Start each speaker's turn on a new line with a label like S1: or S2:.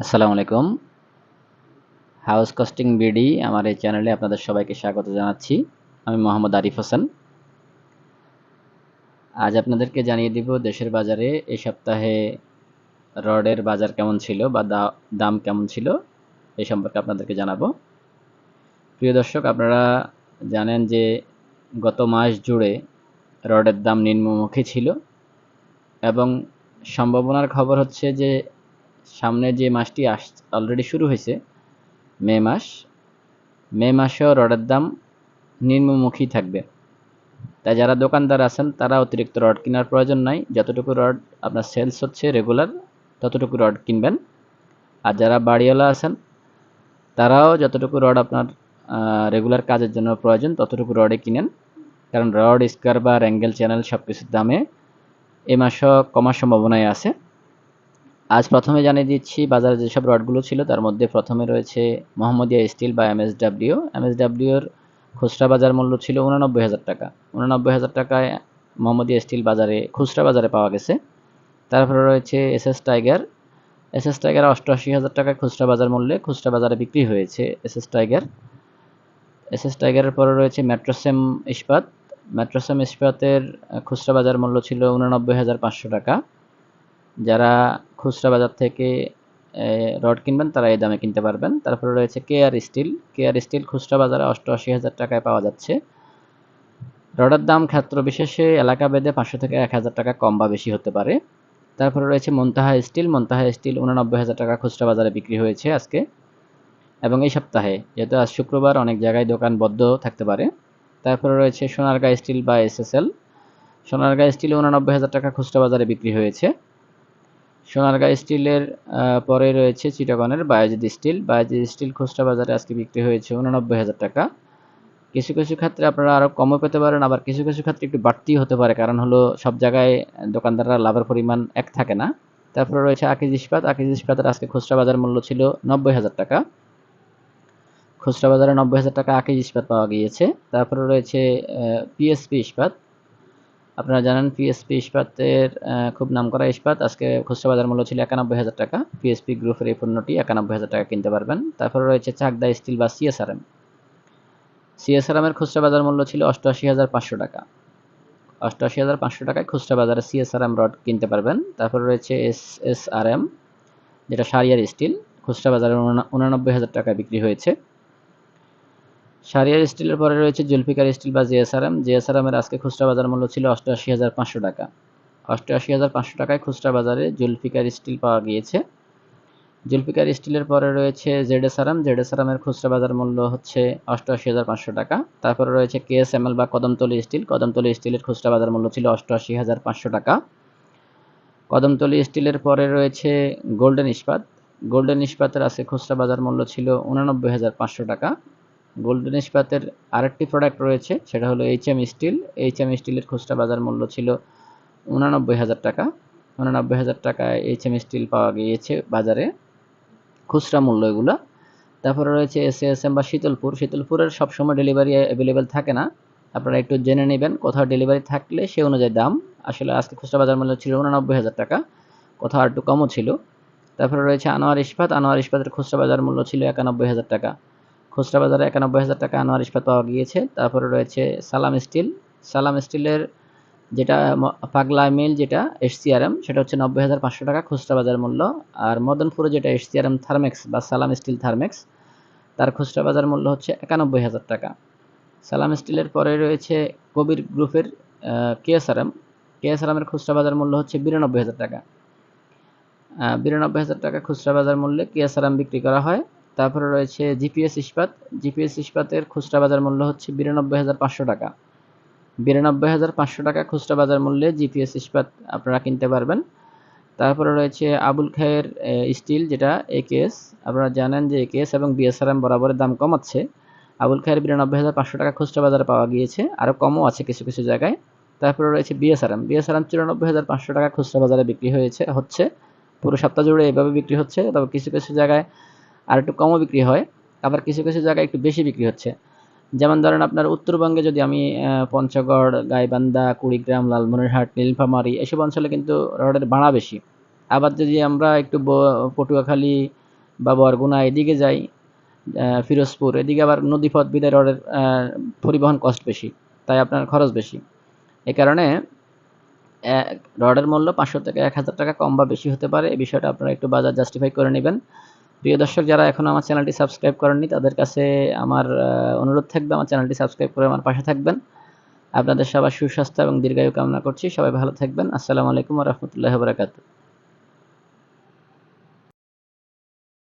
S1: আসসালামু আলাইকুম। House costing BD আমার এই চ্যানেলে আপনাদের সবাইকে স্বাগত জানাচ্ছি। আমি মোহাম্মদ আরিফ হোসেন। আজ আপনাদেরকে জানিয়ে দিব দেশের বাজারে এই সপ্তাহে রডের বাজার কেমন ছিল বা দাম কেমন ছিল এই সম্পর্কে আপনাদেরকে জানাব। প্রিয় দর্শক, আপনারা জানেন যে গত মাস জুড়ে রডের দাম নিম্নমুখী ছিল এবং সম্ভাবনার খবর হচ্ছে যে সামনে যে মাসটি আস অলরেডি শুরু হয়েছে, মে মাস, মে মাসেও রডের দাম নিম্নমুখী থাকবে। তাই যারা দোকানদার আছেন, তারা অতিরিক্ত রড কেনার প্রয়োজন নাই। যতটুকু রড আপনার সেলস হচ্ছে রেগুলার ততটুকু রড কিনবেন। আর যারা বাড়িওয়ালা আছেন, তারাও যতটুকু রড আপনার রেগুলার কাজের জন্য প্রয়োজন, ততটুকু রডে কিনেন। কারণ রড, স্কোয়ার বা অ্যাঙ্গেল চ্যানেল সব কিছুর দামে এ মাসও কমার সম্ভাবনায় আছে। আজ প্রথমে জানিয়ে দিচ্ছি, বাজারে যেসব রডগুলো ছিল তার মধ্যে প্রথমে রয়েছে মোহাম্মদিয়া স্টিল বা এমএসডাব্লিউ। এমএসডাব্লিউর খুচরা বাজার মূল্য ছিল উননব্বই হাজার টাকা। উননব্বই হাজার টাকায় মোহাম্মদিয়া স্টিল বাজারে, খুচরা বাজারে পাওয়া গেছে। তারপরে রয়েছে S S tiger. S S tiger অষ্টআশি হাজার টাকায় খুচরা বাজার মূল্যে খুচরা বাজারে বিক্রি হয়েছে S S tiger. S S টাইগারের পরে রয়েছে মেট্রোসেম ইস্পাত। মেট্রোসেম ইস্পাতের খুচরা বাজার মূল্য ছিল উননব্বই হাজার পাঁচশো টাকা। যারা খুচরা বাজার থেকে রড কিনবেন, তারা এই দামে কিনতে পারবেন। তারপরে রয়েছে কেয়ার স্টিল কেয়ার স্টিল খুচরা বাজারে অষ্টআশি হাজার টাকায় পাওয়া যাচ্ছে। রডের দাম ক্ষেত্র বিশেষে এলাকা বেদে পাঁচশো থেকে এক হাজার টাকা কম বা বেশি হতে পারে। তারপরে রয়েছে মন্তাহা স্টিল মন্তাহা স্টিল উননব্বই হাজার টাকা খুচরা বাজারে বিক্রি হয়েছে আজকে। এবং এই সপ্তাহে, যেহেতু আজ শুক্রবার, অনেক জায়গায় দোকান বদ্ধ থাকতে পারে। তারপরে রয়েছে সোনারগাঁ স্টিল বা এসএসএল সোনারগাঁ স্টিল উননব্বই হাজার টাকা খুচরা বাজারে বিক্রি হয়েছে। সোনারগাঁ স্টিলের পরে রয়েছে চিটাগনের বায়োজিদ স্টিল। বায়োজিদ স্টিল খুচরা বাজারে আজকে বিক্রি হয়েছে উননব্বই হাজার টাকা। কিছু কিছু ক্ষেত্রে আপনারা আরও কমও পেতে পারেন, আবার কিছু কিছু ক্ষেত্রে একটু বাড়তি হতে পারে, কারণ হলো সব জায়গায় দোকানদাররা লাভের পরিমাণ এক থাকে না। তারপরে রয়েছে আকিজ ইস্পাত। আকিজ ইস্পাতের আজকে খুচরা বাজার মূল্য ছিল নব্বই হাজার টাকা। খুচরা বাজারে নব্বই হাজার টাকা আকিজ ইস্পাত পাওয়া গিয়েছে। তারপরে রয়েছে পিএসপি ইস্পাত। আপনারা জানেন পিএসপি ইস্পাতের খুব নাম করা ইস্পাত। আজকে খুচরা বাজার মূল্য ছিল একানব্বই হাজার টাকা। পিএসপি গ্রুপের এই পণ্যটি একানব্বই হাজার টাকা কিনতে পারবেন। তারপরে রয়েছে চাকদা স্টিল বা সিএসআরএম সিএসআরএমের খুচরা বাজার মূল্য ছিল অষ্টআশি হাজার পাঁচশো টাকা। অষ্টআশি হাজার পাঁচশো টাকায় খুচরা বাজারে সিএসআরএম রড কিনতে পারবেন। তারপরে রয়েছে এস এস আর এম যেটা সারিয়ার স্টিল। খুচরা বাজারে উনানব্বই হাজার টাকায় বিক্রি হয়েছে। সারিয়ার স্টিলের পরে রয়েছে জুলফিকার স্টিল বা জিএসআরএম। জিএসআরএমের আজকে খুচরা বাজার মূল্য ছিল অষ্টআশি হাজার পাঁচশো টাকা। অষ্টআশি হাজার পাঁচশো টাকায় খুচরা বাজারে জুলফিকার স্টিল পাওয়া গিয়েছে। জুলফিকার স্টিলের পরে রয়েছে জেডএসআরএম। জেডএসআরএমের খুচরা বাজার মূল্য হচ্ছে অষ্টআশি হাজার পাঁচশো টাকা। তারপরে রয়েছে কেএসএমএল বা কদমতলি স্টিল। কদমতলি স্টিলের খুচরা বাজার মূল্য ছিল অষ্টআশি হাজার পাঁচশো টাকা। কদমতলি স্টিলের পরে রয়েছে গোল্ডেন ইস্পাত। গোল্ডেন ইস্পাতের আজকে খুচরা বাজার মূল্য ছিল উনানব্বই হাজার পাঁচশো টাকা। গোল্ডেন ইস্পাতের আরেকটি প্রোডাক্ট রয়েছে, সেটা হলো H M steel H M স্টিলের খুচরা বাজার মূল্য ছিল উনানব্বই হাজার টাকা। উনানব্বই হাজার টাকায় এইচ এম স্টিল পাওয়া গিয়েছে বাজারে। খুচরা মূল্য এগুলো। তারপরে রয়েছে এস এস এম বা শীতলপুর। শীতলপুরের সবসময় ডেলিভারি অ্যাভেলেবেল থাকে না। আপনারা একটু জেনে নেবেন, কোথাও ডেলিভারি থাকলে সে অনুযায়ী দাম। আসলে আজকে খুচরা বাজার মূল্য ছিল উনানব্বই হাজার টাকা, কোথাও একটু কমও ছিল। তারপরে রয়েছে আনোয়ার ইস্পাত। আনোয়ার ইস্পাতের খুচরা বাজার মূল্য ছিল একানব্বই হাজার টাকা। খুচরা বাজারে একানব্বই হাজার টাকা আনোয়ার ইস্পাত পাওয়া গিয়েছে। তারপরে রয়েছে সালাম স্টিল। সালাম স্টিলের যেটা পাগলা মিল যেটা, এসসিআরএম, সেটা হচ্ছে নব্বই হাজার পাঁচশো টাকা খুচরা বাজার মূল্য। আর মদনপুরে যেটা এসসিআরএম থার্মেক্স বা সালাম স্টিল থার্মেক্স, তার খুচরা বাজার মূল্য হচ্ছে একানব্বই হাজার টাকা। সালাম স্টিলের পরে রয়েছে কবির গ্রুপের কেএসআরএম। কেএসআরএমের খুচরা বাজার মূল্য হচ্ছে বিরানব্বই হাজার টাকা। বিরানব্বই হাজার টাকা খুচরা বাজার মূল্যে কেএসআরএম বিক্রি করা হয়। তারপরে রয়েছে জিপিএস ইস্পাত। জিপিএস ইস্পাতের খুচরা বাজার মূল্য হচ্ছে বিরানব্বই হাজার পাঁচশো টাকা। বিরানব্বই হাজার পাঁচশো টাকা খুচরা বাজার মূল্যে জিপিএস ইস্পাত আপনারা কিনতে পারবেন। তারপরে রয়েছে আবুল খায়ের স্টিল, যেটা একেএস আপনারা জানেন যে একেএস এবং বিএসআরএম বরাবরের দাম কমাচ্ছে আবুল খায়ের বিরানব্বই হাজার পাঁচশো টাকা খুচরা বাজারে পাওয়া গিয়েছে। আরও কমও আছে কিছু কিছু জায়গায়। তারপরে রয়েছে বিএসআরএম বিএসআরএম চুরানব্বই হাজার পাঁচশো টাকা খুচরা বাজারে বিক্রি হয়েছে, হচ্ছে। পুরো সপ্তাহ জুড়ে এভাবে বিক্রি হচ্ছে, তবে কিছু কিছু জায়গায় আর একটু কমও বিক্রি হয়, আবার কিছু কিছু জায়গায় একটু বেশি বিক্রি হচ্ছে। যেমন ধরেন আপনার উত্তরবঙ্গে যদি আমি পঞ্চগড়, গাইবান্ধা, কুড়িগ্রাম, লালমনিরহাট, নীলফামারি এসব অঞ্চলে কিন্তু রডের ভাড়া বেশি। আবার যদি আমরা একটু পটুয়াখালী বা বরগুনা এদিকে যাই ফিরোজপুর, এদিকে আবার নদীপথ বিদায় রডের পরিবহন কস্ট বেশি, তাই আপনার খরচ বেশি। এ কারণে রডের মূল্য পাঁচশো থেকে এক হাজার টাকা কম বা বেশি হতে পারে এই বিষয়টা আপনারা একটু বাজার জাস্টিফাই করে নেবেন। প্রিয় দর্শক, যারা এখনও আমার চ্যানেলটি সাবস্ক্রাইব করেননি, তাদের কাছে আমার অনুরোধ থাকবে আমার চ্যানেলটি সাবস্ক্রাইব করে আমার পাশে থাকবেন। আপনাদের সবার সুস্বাস্থ্য এবং দীর্ঘায়ু কামনা করছি। সবাই ভালো থাকবেন। আসসালামু আলাইকুম রহমতুল্লাহ বারাকাতু